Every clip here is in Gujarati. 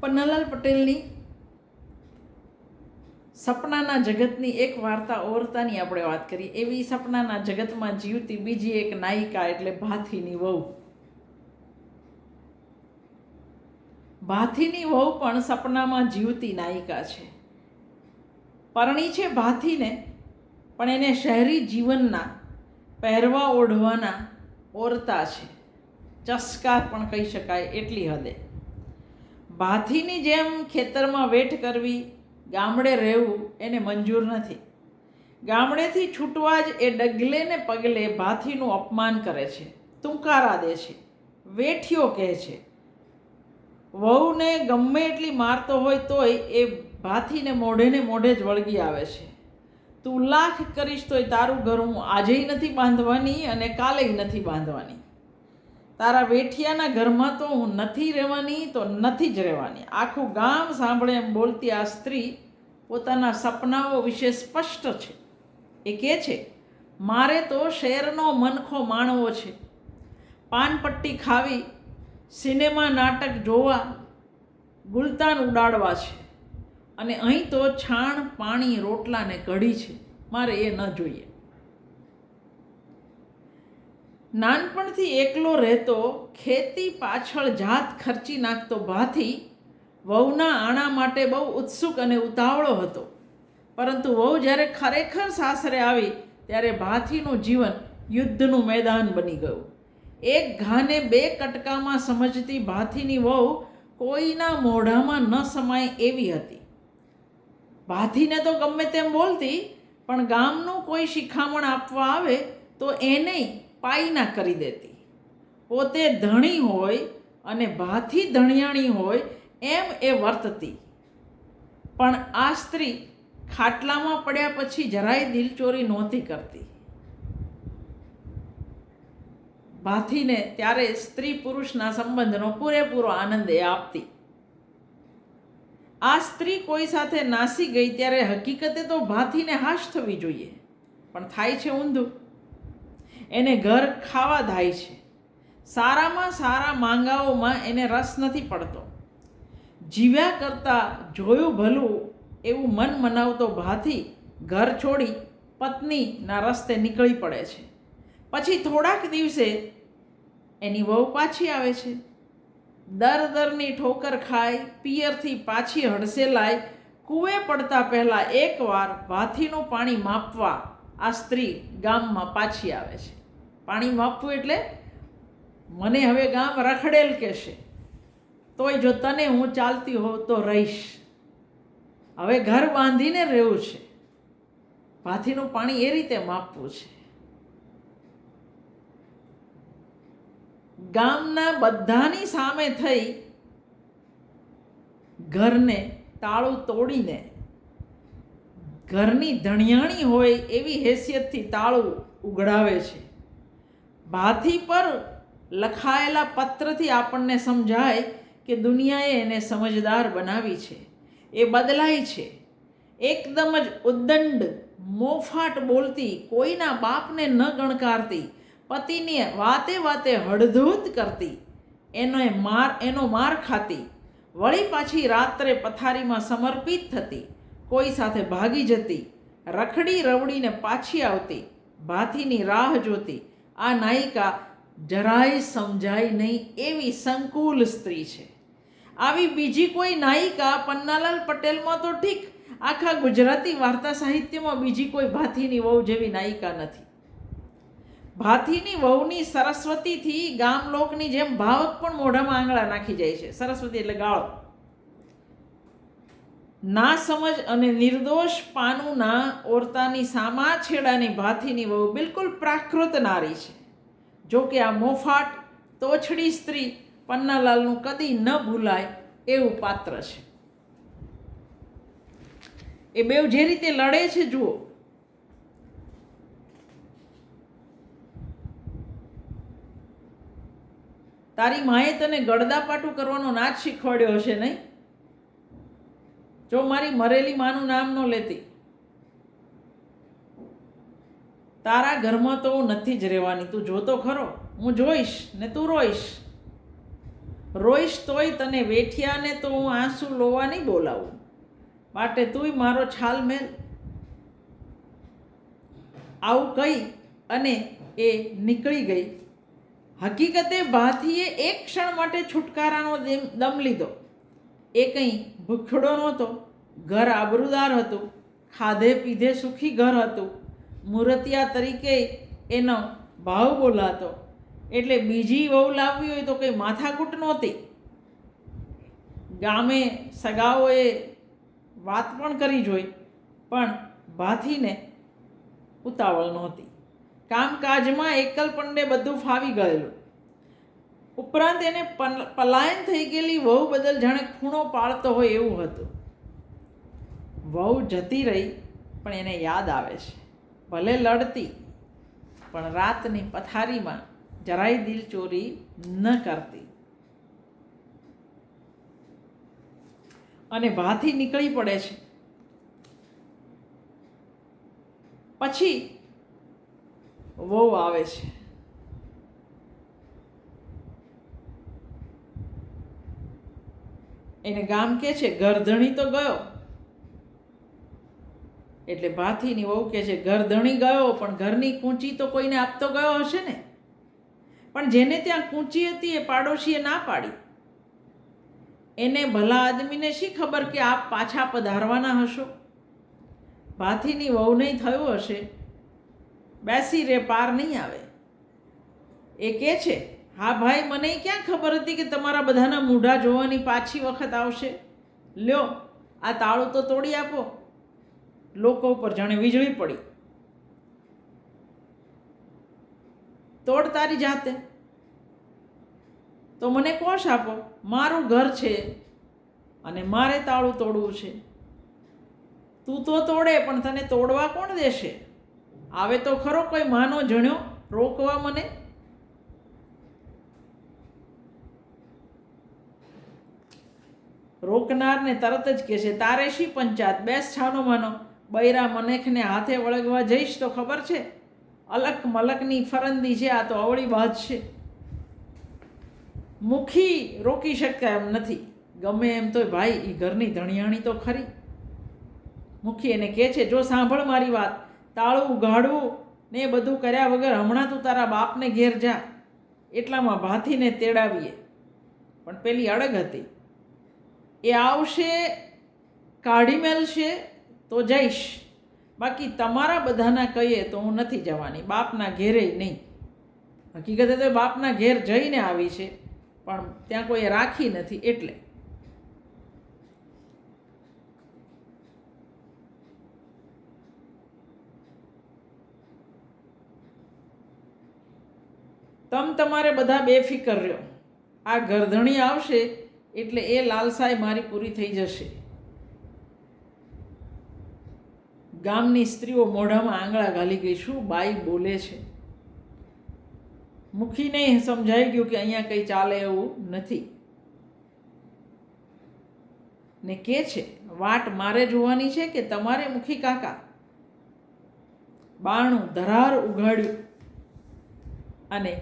પન્નાલાલ પટેલની સપનાના જગતની એક વાર્તા ઓરતાની આપણે વાત કરીએ. એવી સપનાના જગતમાં જીવતી બીજી એક નાયિકા એટલે ભાથીની વહુ. ભાથીની વહુ પણ સપનામાં જીવતી નાયિકા છે. પરણી છે ભાથીને, પણ એને શહેરી જીવનના પહેરવા ઓઢવાના ઓરતા છે. ચસ્કાર પણ કહી શકાય એટલી હદે. ભાથીની જેમ ખેતરમાં વેઠ કરવી, ગામડે રહેવું એને મંજૂર નથી. ગામડેથી છૂટવા જ એ ડગલે ને પગલે ભાથીનું અપમાન કરે છે, તુંકારા દે છે, વેઠિયો કહે છે. વહુને ગમે એટલી મારતો હોય તોય એ ભાથીને મોઢે ને મોઢે જ વળગી આવે છે. તું લાખ કરીશ તોય તારું ઘર હું આજેય નથી બાંધવાની અને કાલેય નથી બાંધવાની. તારા વેઠિયાના ઘરમાં તો હું નથી રહેવાની, તો નથી જ રહેવાની. આખું ગામ સાંભળે એમ બોલતી આ સ્ત્રી પોતાના સપનાઓ વિશે સ્પષ્ટ છે. એ કહે છે, મારે તો શેરનો મનખો માણવો છે. પાનપટ્ટી ખાવી, સિનેમા નાટક જોવા, ગુલતાન ઉડાડવા છે. અને અહીં તો છાણ પાણી રોટલાને કઢી છે. મારે એ ન જોઈએ. નાનપણથી એકલો રહેતો, ખેતી પાછળ જાત ખર્ચી નાખતો ભાથી વહુના આણા માટે બહુ ઉત્સુક અને ઉતાવળો હતો. પરંતુ વહુ જ્યારે ખરેખર સાસરે આવી, ત્યારે ભાથીનું જીવન યુદ્ધનું મેદાન બની ગયું. એક ઘાને બે કટકામાં સમજતી ભાથીની વહુ કોઈના મોઢામાં ન સમાય એવી હતી. ભાથીને તો ગમે તેમ બોલતી, પણ ગામનું કોઈ શિખામણ આપવા આવે તો એને પાયના કરી દેતી. પોતે ધણી હોય અને ભાથી ધણિયાણી હોય એમ એ વર્તતી. પણ આ સ્ત્રી ખાટલામાં પડ્યા પછી જરાય દિલચોરી નહોતી કરતી. ભાથીને ત્યારે સ્ત્રી પુરુષના સંબંધનો પૂરેપૂરો આનંદ એ આપતી. આ સ્ત્રી કોઈ સાથે નાસી ગઈ ત્યારે હકીકતે તો ભાથીને હાશ થવી જોઈએ. પણ થાય છે ઊંધું. એને ઘર ખાવા થાય છે. સારામાં સારા માંગાઓમાં એને રસ નથી પડતો. જીવ્યા કરતાં જોયું ભલું એવું મન મનાવતો ભાથી ઘર છોડી પત્નીના રસ્તે નીકળી પડે છે. પછી થોડાક દિવસે એની વહુ પાછી આવે છે. દર દરની ઠોકર ખાય, પિયરથી પાછી હડસેલાય કૂવે પડતા પહેલાં એકવાર ભાથીનું પાણી માપવા આ સ્ત્રી ગામમાં પાછી આવે છે. પાણી માપવું એટલે મને હવે ગામ રખડેલ કહેશે. તોય જો તને હું ચાલતી હોઉં તો રહીશ. હવે ઘર બાંધીને રહેવું છે. ભાથીનું પાણી એ રીતે માપવું છે. ગામના બધાની સામે થઈ ઘરને તાળું તોડીને ઘરની ધણિયાણી હોય એવી હેસિયતથી તાળું ઉઘડાવે છે. ભાથી પર લખાયેલા પત્રથી આપણને સમજાય કે દુનિયાએ એને સમજદાર બનાવી છે. એ બદલાય છે. એકદમ જ ઉદ્દંડ, મોફાટ બોલતી, કોઈના બાપને ન ગણકારતી, પતિને વાતે વાતે હળધૂત કરતી, એનો માર એનો માર ખાતી, વળી પાછી રાત્રે પથારીમાં સમર્પિત થતી, કોઈ સાથે ભાગી જતી, રખડી રવડીને પાછી આવતી ભાથીની રાહ જોતી આ નાયિકા જરાય સમજાય નહીં એવી સંકુલ સ્ત્રી છે. આવી બીજી કોઈ નાયિકા પન્નાલાલ પટેલમાં તો ઠીક, આખા ગુજરાતી વાર્તા સાહિત્યમાં બીજી કોઈ ભાથીની વહુ જેવી નાયિકા નથી. ભાથીની વહુની સરસ્વતીથી ગામ લોકની જેમ ભાવક પણ મોઢામાં આંગળા નાખી જાય છે. સરસ્વતી એટલે ગાળો. ના સમજ અને નિર્દોષ પાનુના ઓરતાની સામા છેડાની ભાથીની વહુ બિલકુલ પ્રાકૃત નારી છે. જો કે આ મોફાટ, તોછડી સ્ત્રી પન્નાલાલનું કદી ન ભૂલાય એવું પાત્ર છે. એ બેવ જે રીતે લડે છે, જુઓ. તારી માએ તને ગળદાપાટું કરવાનો નાચ શીખવાડ્યો હશે નહીં? જો મારી મરેલી માનું નામ ન લેતી, તારા ઘરમાં તો નથી જ રહેવાની. તું જોતો ખરો? હું જોઈશ ને તું રોઈશ. રોઈશ તોય તને વેઠિયાને તો હું આંસુ લોવા નહીં બોલાવું. માટે તુંય મારો છાલ મેલ આવું કહી અને એ નીકળી ગઈ. હકીકતે ભાથીએ એક ક્ષણ માટે છુટકારાનો દમ લીધો. એ કંઈ ભૂખડો નહોતો, ઘર આબરૂદાર હતું, ખાધે પીધે સુખી ઘર હતું. મૂર્તિયા તરીકે એનો ભાવ બોલાતો. એટલે બીજી વહુ લાવવી હોય તો કંઈ માથાકૂટ નહોતી. ગામે સગાઓએ વાત પણ કરી જોઈ, પણ ભાથીને ઉતાવળ નહોતી. કામકાજમાં એકલ પંડે બધું ફાવી ગયેલું. ઉપરાંત એને પલ- પલાયન થઈ ગયેલી વહુ બદલ જાણે ખૂણો પાડતો હોય એવું હતું. વહુ જતી રહી, પણ એને યાદ આવે છે. ભલે લડતી, પણ રાતની પથારીમાં જરાય દિલ ચોરી ન કરતી. અને ભાથી નીકળી પડે છે. પછી વહુ આવે છે. એને ગામ કે છે, ગરધણી તો ગયો. એટલે ભાથીની વહુ કે છે, ગરધણી ગયો, પણ ઘરની કૂંચી તો કોઈને આપતો ગયો હશે ને? પણ જેને ત્યાં કૂંચી હતી એ પાડોશીએ ના પાડી. એને ભલા આદમીને શી ખબર કે આપ પાછા પધારવાના હશો? ભાથીની વહુ નહીં થયું હશે. બેસી રે, પાર નહીં આવે. એ કે છે હા ભાઈ, મને ક્યાં ખબર હતી કે તમારા બધાના મૂઢા જોવાની પાછી વખત આવશે? લ્યો, આ તાળું તો તોડી આપો. લોકો ઉપર જાણે વીજળી પડી. તોડ તારી જાતે. તો મને કોશ આપો, મારું ઘર છે અને મારે તાળું તોડવું છે. તું તો તોડે, પણ તને તોડવા કોણ દેશે? આવે તો ખરો કોઈ માનો, જણ્યો, રોકવા મને? રોકનારને તરત જ કહેશે, તારે શી પંચાત બેસ છાનો માનો. બૈરા મનેખને હાથે વળગવા જઈશ તો ખબર છે? અલક મલકની ફરંદી છે, આ તો અવળી વાત છે. મુખી રોકી શકાય એમ નથી. ગમે એમ તો ભાઈ એ ઘરની ધણિયાણી તો ખરી. મુખી એને કહે છે, જો સાંભળ મારી વાત. તાળું ઉઘાડવું ને એ બધું કર્યા વગર હમણાં તું તારા બાપને ઘેર જા. એટલામાં ભાથીને તેડાવીએ. પણ પેલી અડગ હતી. એ આવશે, કાઢી મેલશે, તો જઈશ. બાકી તમારા બધાના કહીએ તો હું નથી જવાની, બાપના ઘેરે નહીં. હકીકતે તો બાપના ઘેર જઈને આવી છે, પણ ત્યાં કોઈ રાખી નથી એટલે. તમ તમારે બધા બેફિકર રહ્યો. આ ગરધણી આવશે એટલે એ લાલસાઈ મારી પૂરી થઈ જશે. ગામની સ્ત્રીઓ મોઢામાં આંગળા ઘાલી ગઈ, શું બાઈ બોલે છે? મુખીને સમજાઈ ગયું કે અહીંયા કંઈ ચાલે એવું નથી. ને કે છે, વાટ મારે જોવાની છે કે તમારે મુખી કાકા? બાણું ધરાર ઉઘાડ્યું. અને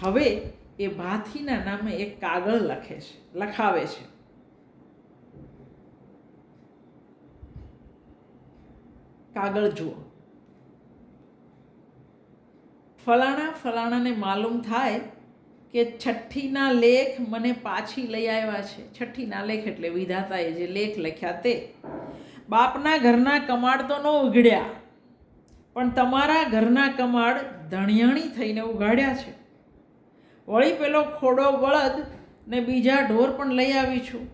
હવે એ ભાથીના નામે એક કાગળ લખે છે, લખાવે છે. કાગળ જુઓ. ફલાણા ફલાણાને માલુમ થાય કે છઠ્ઠીના લેખ મને પાછી લઈ આવ્યા છે. છઠ્ઠીના લેખ એટલે વિધાતાએ જે લેખ લખ્યા તે. બાપના ઘરના કમાડ તો ન ઉઘડ્યા, પણ તમારા ઘરના કમાડ ધણિયાણી થઈને ઉઘાડ્યા છે. વળી પેલો ખોડો બળદ ને બીજા ઢોર પણ લઈ આવી છું.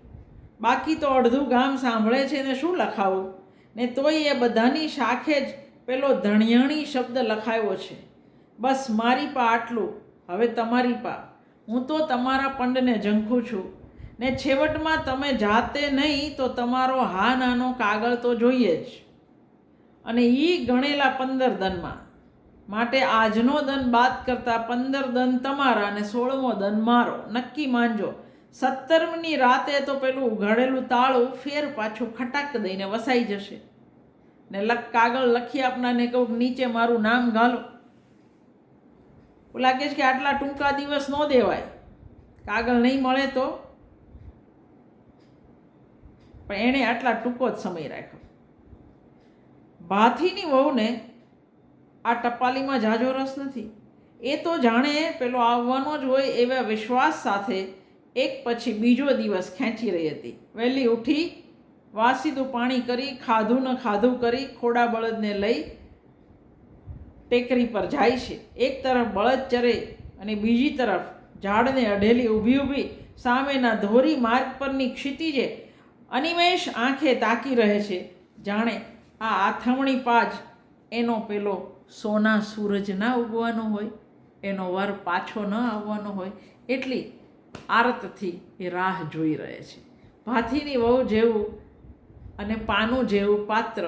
બાકી તો અડધું ગામ સાંભળે છે ને શું લખાવું? ને તોય એ બધાની શાખે જ પેલો ધણિયાણી શબ્દ લખાયો છે. બસ મારી પા આટલું, હવે તમારી પા. હું તો તમારા પંડને ઝંખું છું. ને છેવટમાં તમે જાતે નહીં તો તમારો હા નાનો કાગળ તો જોઈએ જ. અને એ ગણેલા પંદર દનમાં. માટે આજનો દન બાદ કરતાં પંદર દન તમારા અને સોળમો દન મારો. નક્કી માનજો. સત્તરમની રાતે તો પેલું ઉઘાડેલું તાળું ફેર પાછું ખટાક દઈને વસાઈ જશે. ને લખ કાગળ લખી આપનાને કહું નીચે મારું નામ ઘાલો લાગે છે કે આટલા ટૂંકા દિવસ ન દેવાય. કાગળ નહીં મળે તો? પણ એણે આટલા ટૂંકો જ સમય રાખ્યો. ભાથીની વહુને આ ટપાલીમાં જાજો રસ નથી. એ તો જાણે પેલો આવવાનો જ હોય એવા વિશ્વાસ સાથે એક પછી બીજો દિવસ ખેંચી રહી હતી. વહેલી ઉઠી, વાસીદું પાણી કરી, ખાધું ન ખાધું કરી ખોડા બળદને લઈ ટેકરી પર જાય છે. એક તરફ બળદ ચરે અને બીજી તરફ ઝાડને અઢેલી ઊભી ઊભી સામેના ધોરી માર્ગ પરની ક્ષિતિજે અનિમેષ આંખે તાકી રહે છે. જાણે આ આથમણી પાજ એનો પેલો સોના સૂરજ ના ઉગવાનો હોય, એનો વર પાછો ન આવવાનો હોય, એટલી આરતથી એ રાહ જોઈ રહે છે. ભાથીની વહુ જેવું અને પાનું જેવું પાત્ર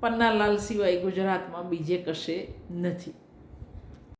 પન્નાલાલ સિવાય ગુજરાતમાં બીજે કશે નથી.